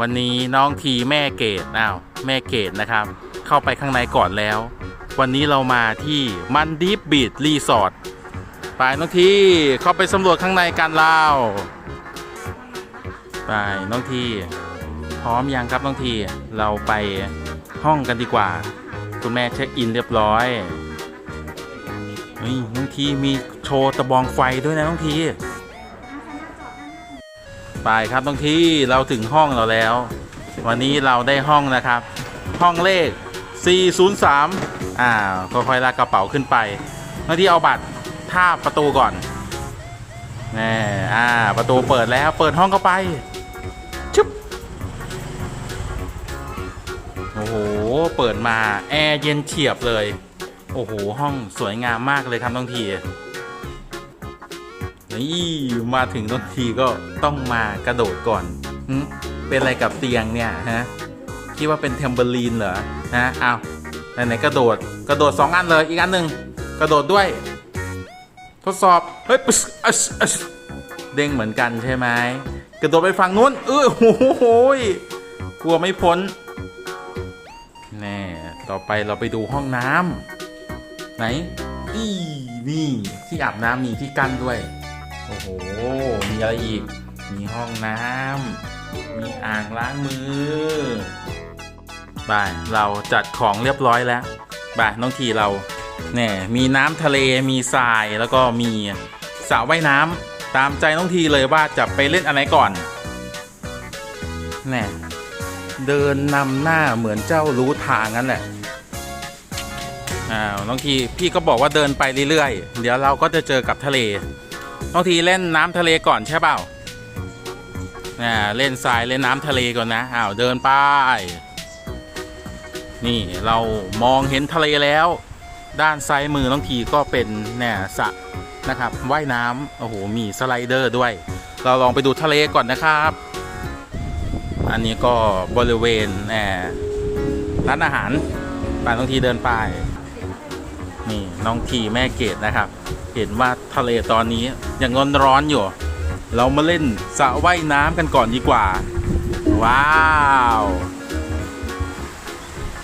วันนี้น้องทีแม่เกดอ้าวแม่เกดนะครับ เข้าไปข้างในก่อนแล้ว วันนี้เรามาที่มันดีฟบีดรีสอร์ทไปน้องทีเข้าไปสำรวจข้างในกันเล่าไปน้องทีพร้อมยังครับน้องทีเราไปห้องกันดีกว่า คุณแม่เช็คอินเรียบร้อยนี่น้องทีมีโชว์ตะบองไฟด้วยนะน้องที ไปครับน้องที่เราถึงห้องเราแล้ว วันนี้เราได้ห้องนะครับ ห้องเลข 403อ่าค่อยๆลากกระเป๋าขึ้นไปน้องทีเอาบัตรทาบประตูก่อนแน่อ่าประตูเปิดแล้วเปิดห้องเข้าไปชึบโอ้โหเปิดมาแอร์เย็นเฉียบเลย โอ้โหห้องสวยงามมากเลยครับน้องที นี่มาถึงต้นทีก็ต้องมากระโดดก่อนเป็นอะไรกับเตียงเนี่ยฮะคิดว่าเป็นเทมเบอร์ลีนเหรอฮะอ้าวไหนๆกระโดดกระโดดสองอันเลยอีกอันหนึ่งกระโดดด้วย ทดสอบเฮ้ยปึ๊สอัสอัสเด้งเหมือนกันใช่ไหมกระโดดไปฝั่งนู้นเออโอ้โหยกลัวไม่พ้นแน่ต่อไปเราไปดูห้องน้ำไหนอีนี่ที่อาบน้ำมีที่กั้นด้วย โอ้โห มีอะไรอีก มีห้องน้ำ มีอ่างล้างมือ ไป เราจัดของเรียบร้อยแล้ว ไป น้องทีเราเนี่ยมีน้ำทะเล มีทราย แล้วก็มีสระว่ายน้ำ ตามใจน้องทีเลยว่าจะไปเล่นอะไรก่อนแน่เดินนำหน้าเหมือนเจ้ารู้ทางนั่นแหละอ้าวน้องทีพี่ก็บอกว่าเดินไปเรื่อยๆ เดี๋ยวเราก็จะเจอกับทะเล น้องทีเล่นน้ำทะเลก่อนใช่เปล่าอ่าเล่นทรายเล่นน้ำทะเลก่อนนะอ้าวเดินไปนี่เรามองเห็นทะเลแล้ว ด้านซ้ายมือน้องทีก็เป็นเนี่ยสระนะครับว่ายน้ำโอ้โหมีสไลเดอร์ด้วย เราลองไปดูทะเลก่อนนะครับ อันนี้ก็บริเวณแหมร้านอาหารไปน้องทีเดินไป นี่น้องทีแม่เกดนะครับ เห็นว่าทะเลตอนนี้ยังร้อนร้อนๆอยู่ เรามาเล่นสระว่ายน้ำกันก่อนดีกว่า ว้าว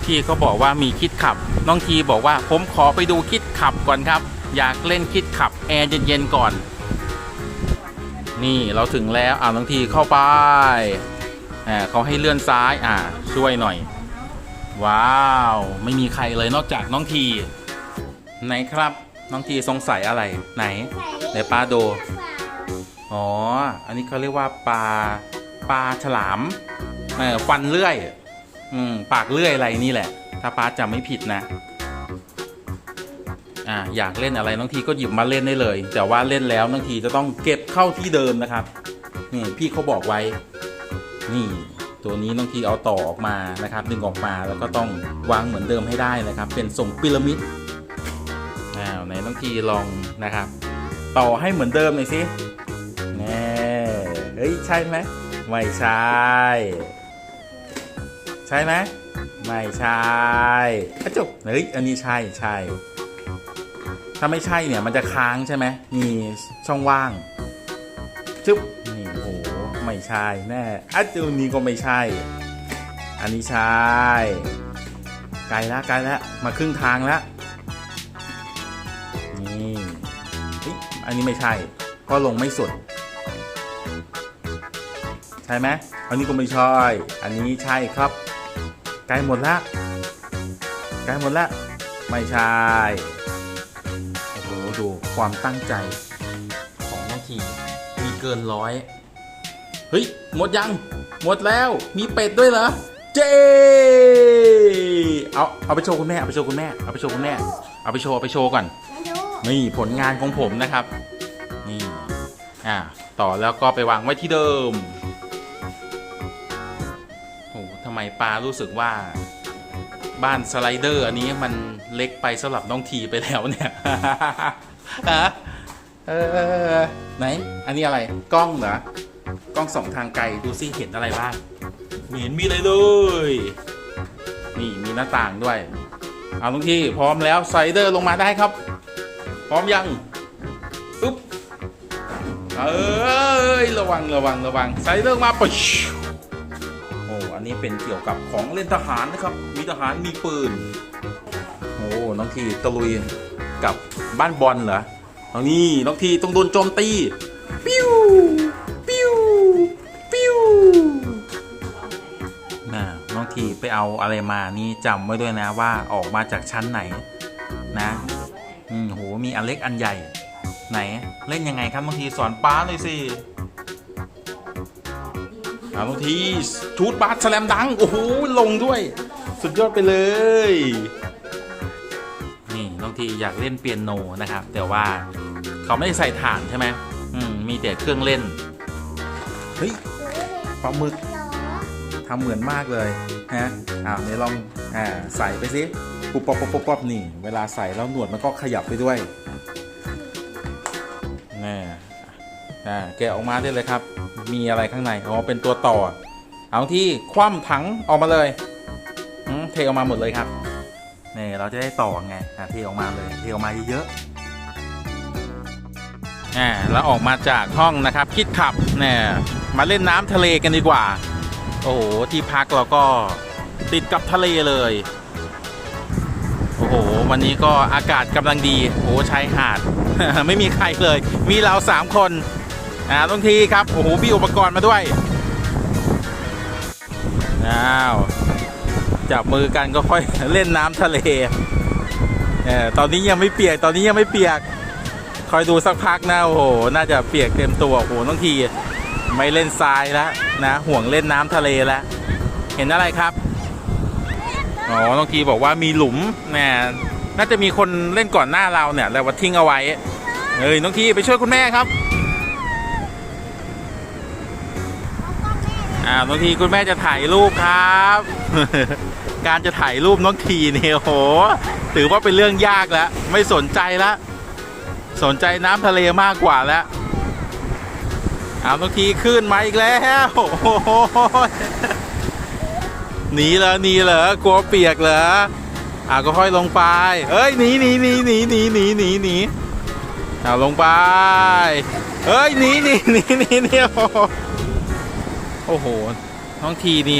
พี่เขาบอกว่ามีคิดขับ น้องทีบอกว่าผมขอไปดูคิดขับก่อนครับ อยากเล่นคิดขับแอร์เย็นๆก่อน นี่เราถึงแล้วอ่าน้องทีเข้าไปอ่าเขาให้เลื่อนซ้ายอ่าช่วยหน่อย ว้าว ไม่มีใครเลยนอกจากน้องที ไหนครับ น้องทีสงสัยอะไรไหนไหนปลาโด อ๋อ อันนี้เขาเรียกว่าปลาปลาฉลามเออฟันเลื่อย อืมปากเลื่อยอะไรนี่แหละ ถ้าป้าจำไม่ผิดนะ อ่าอยากเล่นอะไรน้องทีก็หยิบมาเล่นได้เลย แต่ว่าเล่นแล้วน้องทีจะต้องเก็บเข้าที่เดิมนะครับ นี่พี่เขาบอกไว้ นี่ตัวนี้น้องทีเอาต่อออกมานะครับดึงออกมาแล้วก็ต้องวางเหมือนเดิมให้ได้นะครับ เป็นทรงพีระมิดอ้าวไห นน้องทีลองนะครับ ต่อให้เหมือนเดิมหน่อยสิแน่เฮ้ยใช่ไหมไม่ใช่ ใช่ไหมไม่ใช่อะจบเฮ้ยอันนี้ใช่ใช่ถ้าไม่ใช่เนี่ยมันจะค้างใช่ไหมมีช่องว่างจุ๊บนี่โอ้โหไม่ใช่แน่อะตัวนี้ก็ไม่ใช่ อันนี้ใช่ไกลแล้วไกลแล้วมาครึ่งทางแล้ว นนี้ไม่ใช่ ก็ลงไม่สุด ใช่ไหมอันนี้ก็ไม่ใช่อันนี้ใช่ครับใกล้หมดแล้วใกล้หมดแล้วไม่ใช่โอ้โหดูความตั้งใจของน้องทีมีเกินร้อยเฮ้ยหมดยัง หมดแล้วมีเป็ดด้วยเหรอเจ๊เอาเอาไปโชว์คุณแม่เอาไปโชว์คุณแม่เอาไปโชว์คุณแม่เอาไปโชว์เอาไปโชว์ก่อน นี่ผลงานของผมนะครับ นี่อ่าต่อแล้วก็ไปวางไว้ที่เดิมโอ้โหทำไมปลารู้สึกว่า บ้านสไลเดอร์ อันนี้มันเล็กไปสำหรับน้องทีไปแล้วเนี่ยฮะเออไหน อันนี้อะไรกล้องเหรอกล้องสองทางไกลดูซิเห็นอะไรบ้างไม่เห็นมีเลยเลย นี่มีหน้าต่างด้วย เอาทุกที่พร้อมแล้วสไลเดอร์ลงมาได้ครับ พร้อมยังปึ๊บเอ้ยระวังระวังระวังไซเดอร์มาปะชิวโอ้นี้เป็นเกี่ยวกับของเล่นทหารนะครับ มีทหารมีปืนโอ้น้องทีตะลุยกับบ้านบอลเหรอน้องนี่น้องทีต้องโดนโจมตีปิ้วปิ้วปิ้วน่ะน้องทีไปเอาอะไรมานี่จำไว้ด้วยนะว่าออกมาจากชั้นไหนนะ มีอันเล็กอันใหญ่ ไหนเล่นยังไงครับบางทีสอนป้าหน่อยสิบางทีชูดบาสแสลมดัง โอ้โหลงด้วย สุดยอดไปเลย นี่บางทีอยากเล่นเปียโนนะครับ แต่ว่าเขาไม่ได้ใส่ฐานใช่ไหมอืมมีแต่เครื่องเล่น เฮ้ยปลาหมึกทำเหมือนมากเลยฮะอ่าเดี๋ยวลองอ่าใส่ไปสิ ปุ๊บป๊บป๊บป๊บป๊บนี่ เวลาใส่แล้วหนวดมันก็ขยับไปด้วยนี่อ่าแกะออกมาได้เลยครับ มีอะไรข้างในอ๋อเป็นตัวต่อ เอาที่คว่ำถังออกมาเลยเทออกมาหมดเลยครับนี่เราจะได้ต่อไงอะเทออกมาเลยเทออกมาเยอะๆอ่าแล้วออกมาจากห้องนะครับ คิดขับเนี่ยมาเล่นน้ำทะเลกันดีกว่า โอ้โหที่พักเราก็ติดกับทะเลเลย หวันนี้ก็อากาศกำลังดีโอ้ชายหาด ไม่มีใครเลย มีเราสามคนอ่าตรงทีครับโอ้โหมีอุปกรณ์มาด้วยอ้าวจับมือกันก็ค่อยเล่นน้ำทะเลเออตอนนี้ยังไม่เปียกตอนนี้ยังไม่เปียก คอยดูสักพักนะโอ้โหน่าจะเปียกเต็มตัวโอ้โหต้องทีไม่เล่นทรายแล้วนะห่วงเล่นน้ำทะเลแล้วเห็นอะไรครับ อ๋อน้องทีบอกว่ามีหลุมน่น่าจะมีคนเล่นก่อนหน้าเราเนี่ยแล้วว่าทิ้งเอาไว้เฮ้ยน้องทีไปช่วยคุณแม่ครับอ่าบางทีคุณแม่จะถ่ายรูปครับ การจะถ่ายรูปน้องทีเนี่ยโหถือว่าเป็นเรื่องยากแล้ว ไม่สนใจแล้วสนใจน้ำทะเลมากกว่าแล้วเอาบางทีขึ้นมาอีกแล้วโอ้โห หนีเหรอหนีเหรอกลัวเปียกเหรออ่าก็ค่อยลงไปเฮ้ยหนีหนีหนีหนีหนีหนีหนีหนีเอาลงไปเฮ้ยหนีหนีหนีหนีหนีโอ้โหโอ้โหน้องทีนี่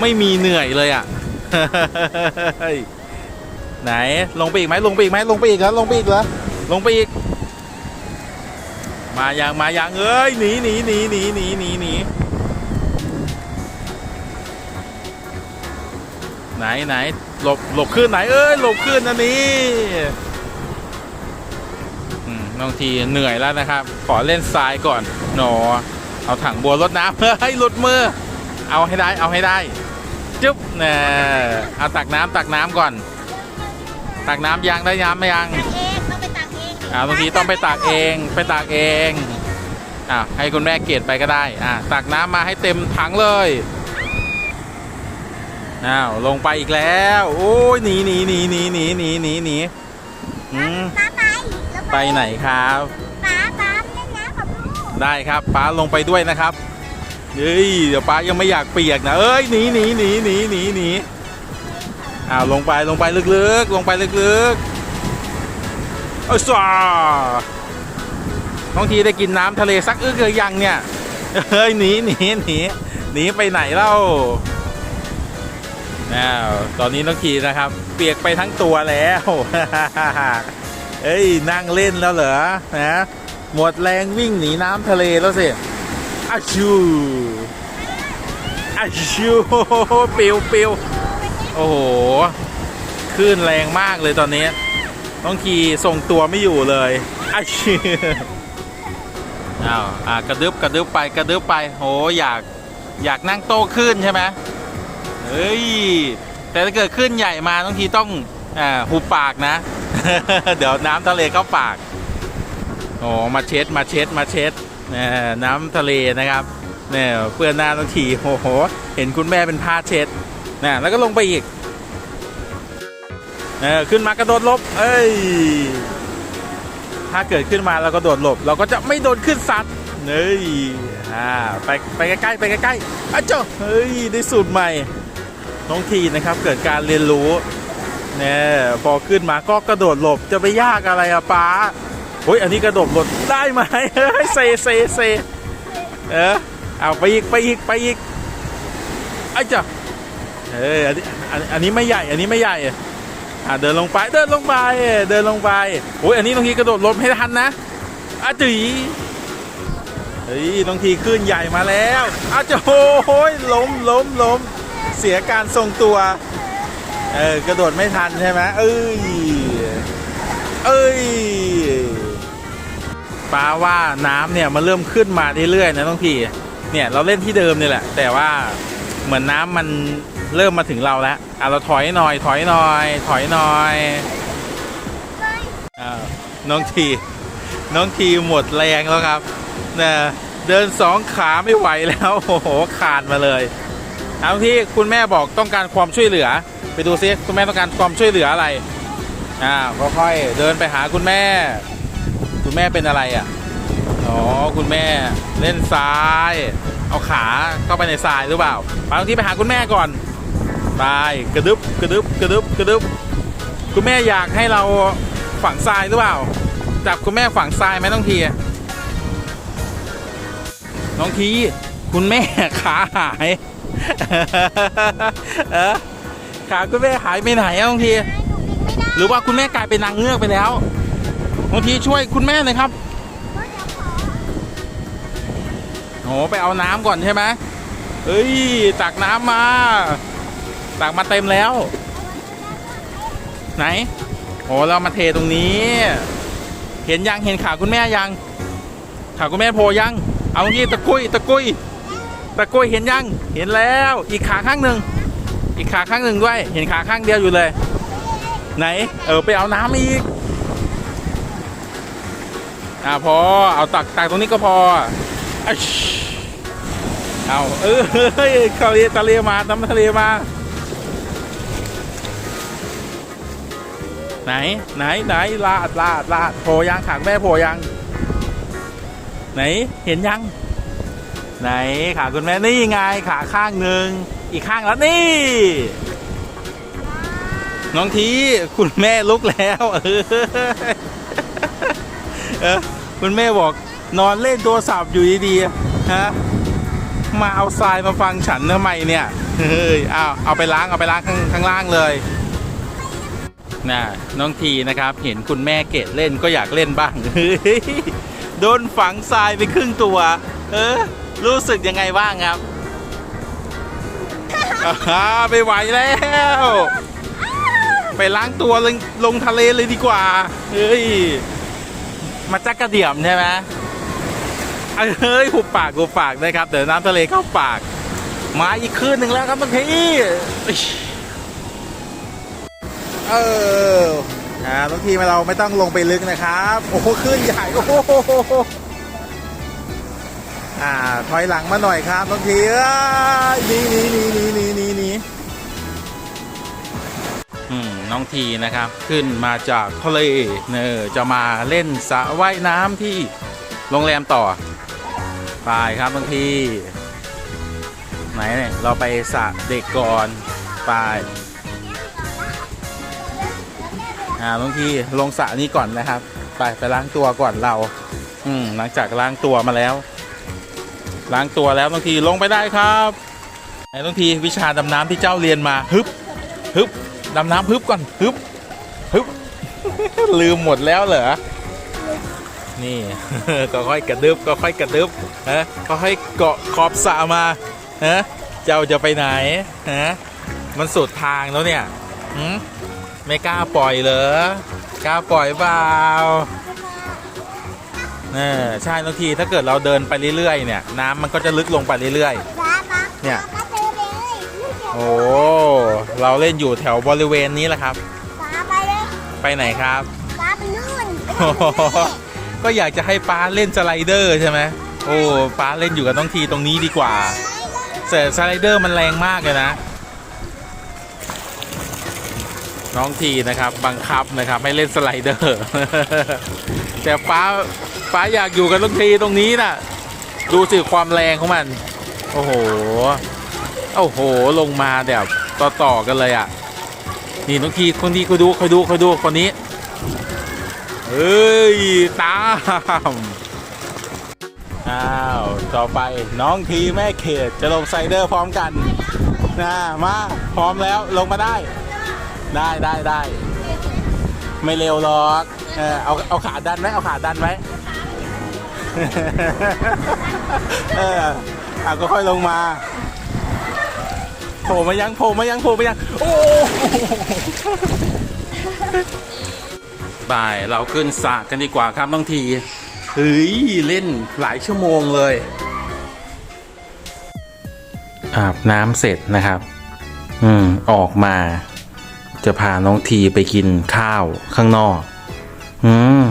ไม่มีเหนื่อยเลยอะไหนลงไปอีกไหมลงไปอีกไหมลงไปอีกแล้วลงไปอีกแล้วลงไปอีก มาอย่างมาอย่างเอ้ยหนีหนีหนีหนีหนีหนีหนี ไหนไหนหลบหลบขึ้นไหนเอ้ยหลบขึ้นนะนี่อืมน้องทีเหนื่อยแล้วนะครับ ขอเล่นทรายก่อนหนอเอาถังบัวรดน้ำเฮ้ยหลุดมือ เอาให้ได้เอาให้ได้ จุ๊บเนี่ยเอาตักน้ำตักน้ำก่อน ตักน้ำยังได้น้ำไหมยังตักเองต้องไปตักเองอ่าบางทีต้องไปตักเองไปตักเองอ่าให้คุณแม่เกลียดไปก็ได้อ่าตักน้ำมาให้เต็มถังเลย อ้าวลงไปอีกแล้ว โอ้ยหนีหนีหนีหนีหนีหนีหนีหนีอืมป้าไปแล้วไปไหนครับป้าป้าเล่นน้ำกับลูกได้ครับป้าลงไปด้วยนะครับเฮ้ยเดี๋ยวป้ายังไม่อยากเปียกนะเอ้ยหนีหนีหนีหนีหนีหนีอ้าวลงไปลงไปลึกๆ ลงไปลึกๆเอ้ยสวาน้องทีได้กินน้ำทะเลสักอึกหรือยังเนี่ยเฮ้ยหนีหนีหนีหนีไปไหนเล่า อ้าวตอนนี้น้องทีนะครับ เปียกไปทั้งตัวแล้ว เอ้ยนั่งเล่นแล้วเหรอนะหมดแรงวิ่งหนีน้ำทะเลแล้วสิอาชูอาชูปิวปิวโอ้โหคลื่นแรงมากเลยตอนนี้น้องทีทรงตัวไม่อยู่เลยอาชูอ้าวอะกระดึบกระดึบไปกระดึบไปโหอยากอยากนั่งโต้ขึ้นใช่ไหม เฮ้ย แต่ถ้าเกิดขึ้นใหญ่มาน้องทีต้องอ่าหุบปากนะ เดี๋ยวน้ำทะเลเข้าปากโอ้มาเช็ดมาเช็ดมาเช็ดนี่น้ำทะเลนะครับเนี่ยเปื้อนหน้าต้องทีโอ้โห เห็นคุณแม่เป็นผ้าเช็ดนะแล้วก็ลงไปอีกเออขึ้นมากระโดดลบ เอ้ย ถ้าเกิดขึ้นมาเราก็โดดหลบ เราก็จะไม่โดนขึ้นซัดเฮ้ยอ่าไปไปใกล้ๆไปใกล้ๆอะเจ้าเฮ้ยได้สูตรใหม่ น้องทีนะครับ เกิดการเรียนรู้เนี่ยพอขึ้นมาก็กระโดดหลบจะไปยากอะไรอะป้าเฮ้ยอันนี้กระโดดหลบได้ไหมเฮ้ยเซเซเซเออเอาไปอีกไปอีกไปอีกไอ้จ้ะเอ้ยอันนี้อันนี้ไม่ใหญ่อันนี้ไม่ใหญ่อะเดินลงไปเดินลงไปเดินลงไปโอ้ยอันนี้บางทีกระโดดลมให้ทันนะอาจีเฮ้ยบางทีขึ้นใหญ่มาแล้วอาจะโอ้ยล้มล้มล้ม เสียการทรงตัว เออกระโดดไม่ทันใช่ไหมเอ้ย เอ้ยป้าว่าน้ำเนี่ยมันเริ่มขึ้นมาเรื่อยๆนะน้องพีเนี่ยเราเล่นที่เดิมนี่แหละ แต่ว่าเหมือนน้ำมันเริ่มมาถึงเราแล้วอะเราถอยหน่อย ถอยหน่อย ถอยหน่อยอ้าน้องที น้องทีหมดแรงแล้วครับเนี่ยเดินสองขาไม่ไหวแล้ว โอ้โหขาดมาเลย เอาที่คุณแม่บอกต้องการความช่วยเหลือ ไปดูซิคุณแม่ต้องการความช่วยเหลืออะไรอ่าค่อยๆเดินไปหาคุณแม่ คุณแม่เป็นอะไรอะอ๋อคุณแม่เล่นทราย เอาขาเข้าไปในทรายหรือเปล่าไปบางทีไปหาคุณแม่ก่อนไปกระดึบกระดึบกระดึบกระดึบคุณแม่อยากให้เราฝังทรายหรือเปล่าจับคุณแม่ฝังทรายไหมน้องทีน้องทีคุณแม่ขาหาย เออขาคุณแม่หายไปไหนอะน้องที หรือว่าคุณแม่กลายเป็นนางเงือกไปแล้วบางทีช่วยคุณแม่หน่อยครับโหไปเอาน้ำก่อนใช่ไหมเอ้ยตักน้ำมาตักมาเต็มแล้ว ไหนโอ้เรามาเทตรงนี้ เห็นยังเห็นขาคุณแม่ยัง ขาคุณแม่โผล่ยัง เอางี้ตะกุยตะกุย ตะโกยเห็นยัง เห็นแล้ว อีกขาข้างหนึ่ง อีกขาข้างหนึ่งด้วย เห็นขาข้างเดียวอยู่เลย ไหน เออไปเอาน้ำอีก อ่าพอ เอาตักตักตรงนี้ก็พอ เอาเออเฮ้ยทะเลทะเลมาน้ำทะเลมา ไหน ไหน ไหน ลาดลาดลาดโผล่ยังขางแม่โผล่ยัง ไหน เห็นยัง ไหนขาคุณแม่นี่ไงขาข้างหนึ่งอีกข้างแล้วนี่ น้องทีคุณแม่ลุกแล้วเออคุณแม่บอกนอนเล่นโทรศัพท์อยู่ดีๆฮะมาเอาทรายมาฟังฉันทำไมเนี่ยเฮ้ยเอาเอาไปล้างเอาไปล้างข้างข้างล่างเลยน่ะน้องทีนะครับ เห็นคุณแม่เกดเล่นก็อยากเล่นบ้างเฮ้ยโดนฝังทรายไปครึ่งตัว เออ รู้สึกยังไงบ้างครับอ่าไม่ไหวแล้ว ไปล้างตัวลงลงทะเลเลยดีกว่า เฮ้ย มาจักกระเดี่ยมใช่ไหมเฮ้ยหุบปากหุบปากนะครับ เดี๋ยวน้ำทะเลเข้าปาก มาอีกคืนหนึ่งแล้วครับบางทีเอออ่าบางทีเราไม่ต้องลงไปลึกนะครับ โอ้โหขึ้นใหญ่ โอ้โห อ่า ถอยหลังมาหน่อยครับบางทีเอ้นี่นี่นี่นี่นี่นี่นี่น้องทีนะครับ ขึ้นมาจากทะเลเนอจะมาเล่นสระว่ายน้ำที่โรงแรมต่อ ไปครับบางที ไหนเนี่ยเราไปสระเด็กก่อน ไปอ่าบางทีลงสระนี้ก่อนนะครับ ไปไปล้างตัวก่อนเรา อืมหลังจากล้างตัวมาแล้ว ล้างตัวแล้วบางทีลงไปได้ครับไหนบางทีวิชาดำน้ำที่เจ้าเรียนมาฮึบฮึบดำน้ำฮึบก่อนฮึบฮึบลืมหมดแล้วเหรอนี่ก็ค่อยกระดึบก็ค่อยกระดึบฮะก็ค่อยเกาะขอบสระมาฮะเจ้าจะไปไหนฮะมันสุดทางแล้วเนี่ยไม่กล้าปล่อยเหรอกล้าปล่อยเปล่า เออใช่บางทีถ้าเกิดเราเดินไปเรื่อยๆเนี่ย น้ำมันก็จะลึกลงไปเรื่อยๆป้าป้าเนี่ยป้าเจอเลยโอ้เราเล่นอยู่แถวบริเวณนี้แหละครับป้าไปเลยไปไหนครับป้าไปนู่นโอ้โหก็อยากจะให้ป้าเล่นสไลเดอร์ใช่ไหมโอ้ป้าเล่นอยู่กับน้องทีตรงนี้ดีกว่าแต่สไลเดอร์มันแรงมากเลยนะ น้องทีนะครับ บังคับนะครับให้เล่นสไลเดอร์ แต่ป้า ป้าอยากอยู่กับน้องทีตรงนี้น่ะ ดูสิความแรงของมัน โอ้โห โอ้โห ลงมาแบบต่อต่อๆกันเลยอะ นี่น้องทีคนที่คอยดูคอยดูคอยดูคนนี้เอ้ย ตามอ้าว ต่อไปน้องทีแม่เขตจะลงไซเดอร์พร้อมกันนะมา พร้อมแล้วลงมาได้ ได้ได้ได้ ไม่เร็วหรอก เออเอาเอาขาดันไว้เอาขาดันไว้ เออเอาก็ค่อยลงมาโผล่มายังโผล่มายังโผล่มายัง โอ้บายเราขึ้นสระกันดีกว่าครับบางทีเฮ้ยเล่นหลายชั่วโมงเลย อาบน้ำเสร็จนะครับ อืม ออกมา จะพาน้องทีไปกินข้าวข้างนอก อืม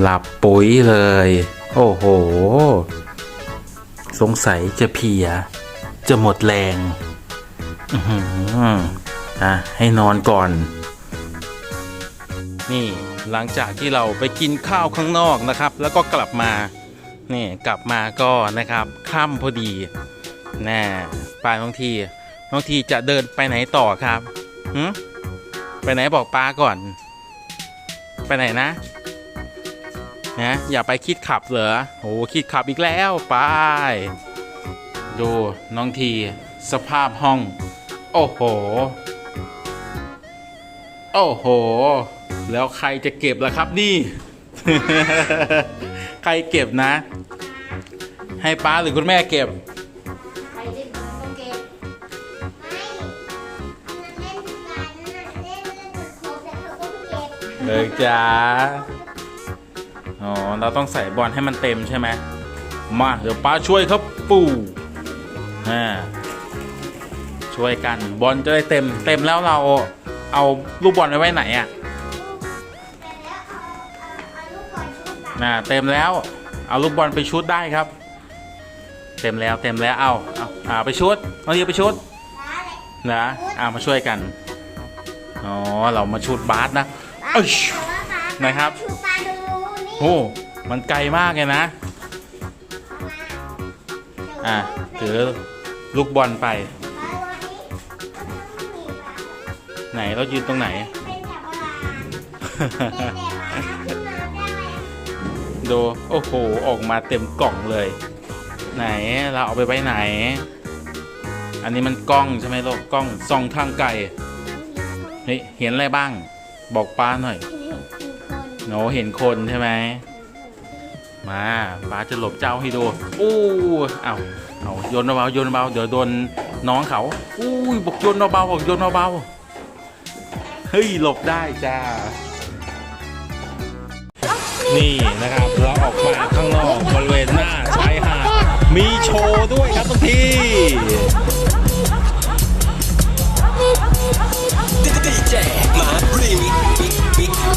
หลับปุ๋ยเลย โอ้โห สงสัยจะเพีย จะหมดแรงอืออะให้นอนก่อน นี่หลังจากที่เราไปกินข้าวข้างนอกนะครับ แล้วก็กลับมา นี่กลับมาก็นะครับค่ำพอดีแน่ป้าน้องทีน้องทีจะเดินไปไหนต่อครับหืมไปไหนบอกป้าก่อน ไปไหนนะ นะอย่าไปคิดขับเหรอโอ้คิดขับอีกแล้วไป ดูน้องทีสภาพห้อง โอ้โห โอ้โห แล้วใครจะเก็บล่ะครับนี่ ใครเก็บนะ ให้ป้าหรือคุณแม่เก็บใครเล่นมันก็เก็บไม่มันเล่นกันน่ะเล่นเล่นมันครบแล้วเขาก็เก็บเลยจ้า อ๋อ เราต้องใส่บอลให้มันเต็มใช่ไหมมาเดี๋ยวป้าช่วยครับปูอ่าช่วยกันบอลจะได้เต็มเต็มแล้วเราเอาลูกบอลไว้ไหนอะแต่แล้วเอาเอาเอาลูกบอลชุบแบบน่าเต็มแล้วเอาลูกบอลไปชุดได้ครับ เต็มแล้วเต็มแล้วเอาเอาอ่าไปชุดเอาเดียวไปชุดฟ้าเลยนะเอามาช่วยกันอ๋อเรามาชุดบาสนะฟ้าเอ้ยแต่ว่าฟ้าไหนครับชูปลาดูนี่ โอ้มันไกลมากเลยนะ อะถือลูกบอลไปฟ้าวันนี้ก็ต้องมีฟ้าไหนเรายืนตรงไหนเป็นแบบโบราณเป็นแบบว่าขึ้นมาได้ไหมดู โอ้โห ออกมาเต็มกล่องเลย ไหนเราเอาไปไว้ไหน อันนี้มันกล้องใช่ไหมลูกกล้องส่องทางไกลเฮ้ยเห็นอะไรบ้าง บอกป้าหน่อย โหนเห็นคนใช่ไหมมาปาจะหลบเจ้าให้ดูอู้เอาเอาโยนเบาโยนเบาเดี๋ยวโดนน้องเขาอู้ยบอกโยนเบาบอกโยนเบาเฮ้ยหลบได้จ้า นี่นะครับเราออกมาข้างนอกบริเวณหน้าชายหาดมีโชว์ด้วยครับทุกที DJ มารี Bye.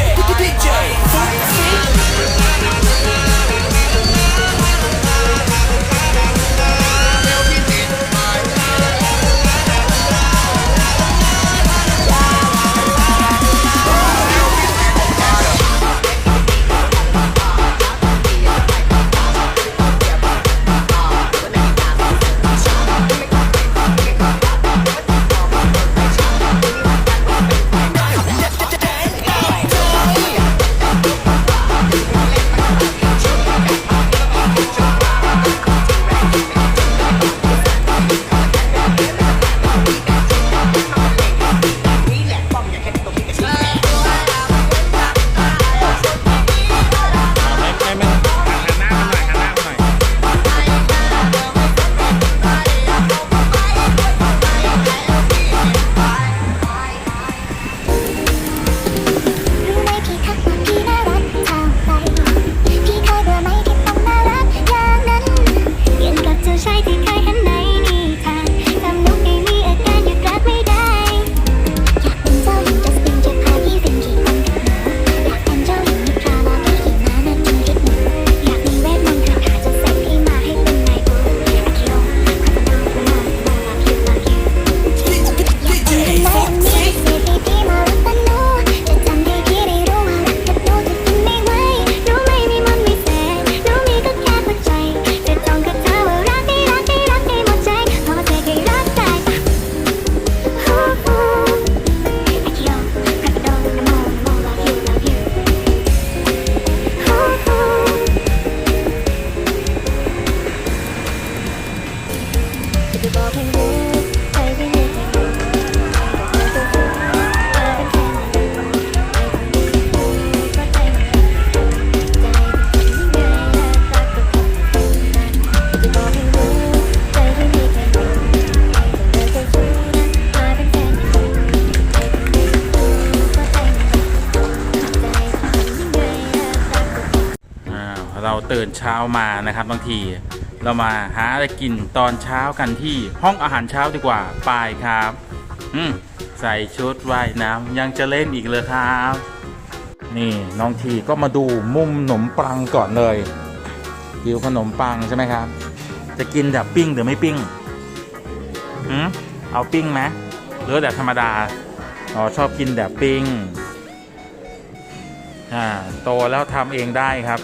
DJ DJ Fruit เช้ามานะครับบางที เรามาหาอะไรกินตอนเช้ากันที่ห้องอาหารเช้าดีกว่าไปครับ อืมใส่ชุดว่ายน้ำยังจะเล่นอีกเลยครับ นี่น้องทีก็มาดูมุมขนมปังก่อนเลยกิวขนมปังใช่ไหมครับ จะกินแบบปิ้งหรือไม่ปิ้งหืมเอาปิ้งไหมหรือแบบธรรมดาอ๋อชอบกินแบบปิ้งอ่าโตแล้วทำเองได้ครับ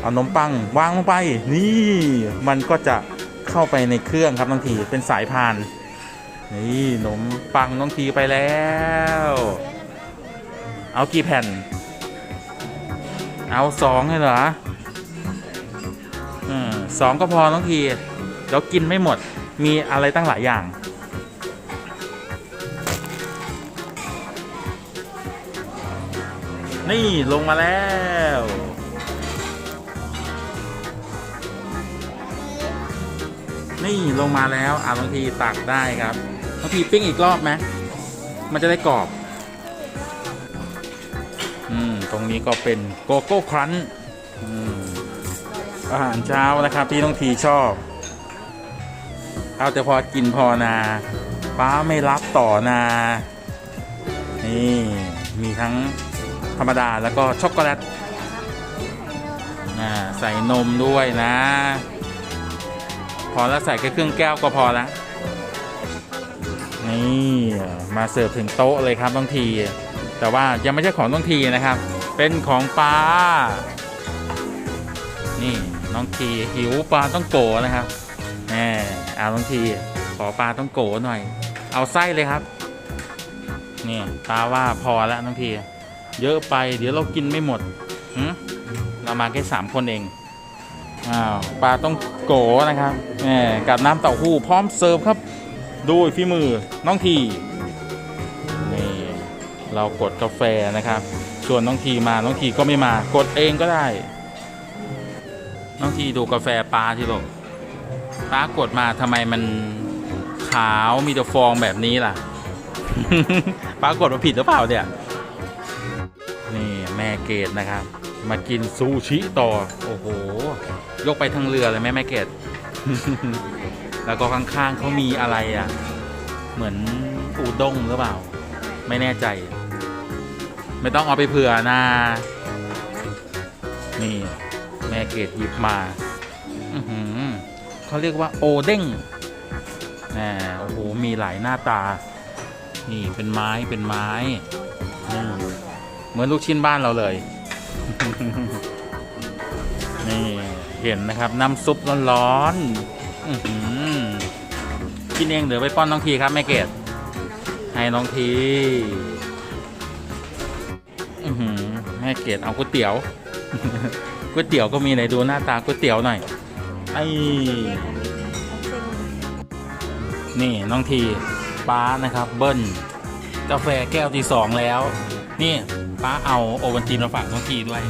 เอานมปังวางลงไป นี่มันก็จะเข้าไปในเครื่องครับน้องทีเป็นสายพาน นี่นมปังน้องทีไปแล้ว เอากี่แผ่น เอาสองเลยเหรออืมสองก็พอน้องทีเดี๋ยวกินไม่หมดมีอะไรตั้งหลายอย่างนี่ลงมาแล้ว นี่ลงมาแล้วอะบางทีตักได้ครับบางทีปิ้งอีกรอบไหมมันจะได้กรอบ อืม ตรงนี้ก็เป็นโกโก้ครันอืมอาหารเช้านะครับที่น้องทีชอบ เอาแต่พอกินพอนาป้าไม่รับต่อนา นี่ มีทั้งธรรมดาแล้วก็ช็อกโกแลตใส่นมด้วยนะ พอแล้วใส่แค่ครึ่งแก้วก็พอละนี่มาเสิร์ฟถึงโต๊ะเลยครับบางที แต่ว่ายังไม่ใช่ของน้องทีนะครับ เป็นของป้านี่น้องทีหิวปลาต้องโกนะครับแหมเอาน้องทีขอปลาต้องโกหน่อย เอาไส้เลยครับนี่ตาว่าพอแล้วน้องทีเยอะไปเดี๋ยวเรากินไม่หมดหเรามาแค่สามคนเอง อ้าวปลาต้องโกนะครับแหมกับน้ำเต้าหู้พร้อมเสิร์ฟครับด้วยฝีมือน้องทีนี่เรากดกาแฟนะครับชวนน้องทีมาน้องทีก็ไม่มากดเองก็ได้ น้องทีดูกาแฟปลาที่ลงป้ากดมาทำไมมันขาวมีแต่ฟองแบบนี้ล่ะป้ากดมาผิดหรือเปล่าเนี่ยนี่แม่เกดนะครับ มากินซูชิต่อ โอ้โห ยกไปทั้งเรือเลยแม่แม่เกด แล้วก็ข้างๆเขามีอะไรอะ เหมือนอูด้งหรือเปล่า ไม่แน่ใจ ไม่ต้องเอาไปเผื่อนะ นี่ แม่เกดหยิบมาเขาเรียกว่าโอเด้งแหมโอ้โห มีหลายหน้าตา นี่เป็นไม้เป็นไม้ เหมือนลูกชิ้นบ้านเราเลย เห็นนะครับ น้ำซุปร้อนๆกินเองเดี๋ยวไปป้อนน้องทีครับแม่เกดให้น้องทีแม่เกดเอาก๋วยเตี๋ยวก๋วยเตี๋ยวก็มีไหนดูหน้าตาก๋วยเตี๋ยวหน่อยไอ้นี่น้องทีป้านะครับ เบิ้ลกาแฟแก้วที่สองแล้ว นี่ป้าเอาโอวันตินมาฝากน้องทีด้วย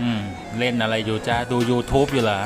อืม เล่นอะไรอยู่จ้าดู YouTube อยู่เหรอ